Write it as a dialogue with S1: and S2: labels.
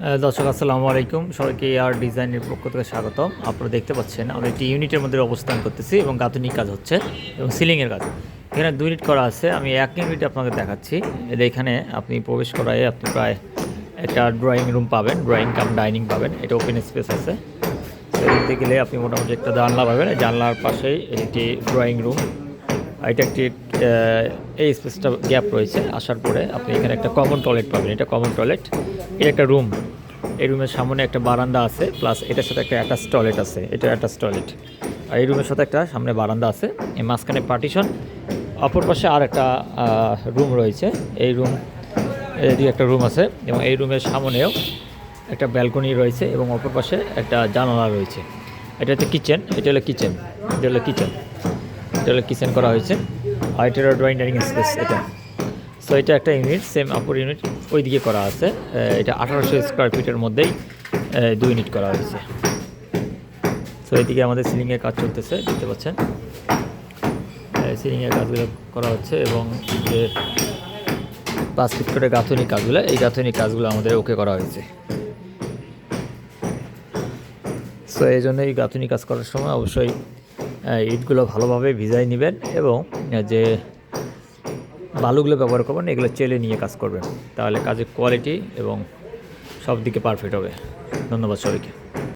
S1: দর্শক, আসসালামু আলাইকুম। সবাইকে আর ডিজাইনের পক্ষ থেকে স্বাগতম। আপনারা দেখতে পাচ্ছেন, আমরা একটি ইউনিটের মধ্যে অবস্থান করতেছি এবং গাঁথনি কাজ হচ্ছে এবং সিলিংয়ের কাজ। এখানে দুই ইউনিট করা আছে, আমি এক ইউনিট আপনাকে দেখাচ্ছি। এখানে আপনি প্রবেশ করায় আপনি প্রায় একটা ড্রয়িং রুম পাবেন ড্রয়িং কাম ডাইনিং পাবেন। এটা ওপেন স্পেস আছে। সেদিকে গেলে আপনি মোটামুটি একটা জানলা পাবেন। জানলার পাশেই একটি ড্রয়িং রুম এটা একটি এই স্পেসটা গ্যাপ রয়েছে। আসার পরে আপনি এখানে একটা কমন টয়লেট পাবেন। এটা কমন টয়লেট এটা একটা রুম এই রুমের সামনে একটা বারান্দা আছে প্লাস এটার সাথে একটা অ্যাটাচ টয়লেট আছে। এটা অ্যাটাচ টয়লেট আর এই রুমের সাথে একটা সামনে বারান্দা আছে। এই মাঝখানে পার্টিশন অপর পাশে আর একটা রুম রয়েছে। এই রুম এদিকে একটা রুম আছে এবং এই রুমের সামনেও একটা ব্যালকনি রয়েছে এবং অপর পাশে একটা জানালা রয়েছে। এটা হচ্ছে কিচেন এটা হলো কিচেন এটা হলো কিচেন এটা কিচেন করা হয়েছে। আর এটা ড্রয়িং ডাইনিং স্পেস এটা। সো এটা একটা ইউনিট সেম অপর ইউনিট ওই দিকে করা আছে। এটা আঠারোশো স্কোয়ার ফিটের মধ্যেই দুই ইউনিট করা হয়েছে। সো এদিকে আমাদের সিলিংয়ের কাজ চলতেছে, দেখতে পাচ্ছেন। সিলিংয়ের কাজগুলো করা হচ্ছে এবং যে পাঁচ ফিট করে গাঁথনি কাজগুলো, এই গাঁথনি কাজগুলো আমাদের ওকে করা হয়েছে। সো এই জন্য এই গাঁথনি কাজ করার সময় অবশ্যই ইটগুলো ভালোভাবে ভিজাই নেবেন এবং যে বালুগুলো ব্যবহার করবেন এগুলো চেলে নিয়ে কাজ করবেন। তাহলে কাজের কোয়ালিটি এবং সব দিকে পারফেক্ট হবে। ধন্যবাদ সবাইকে।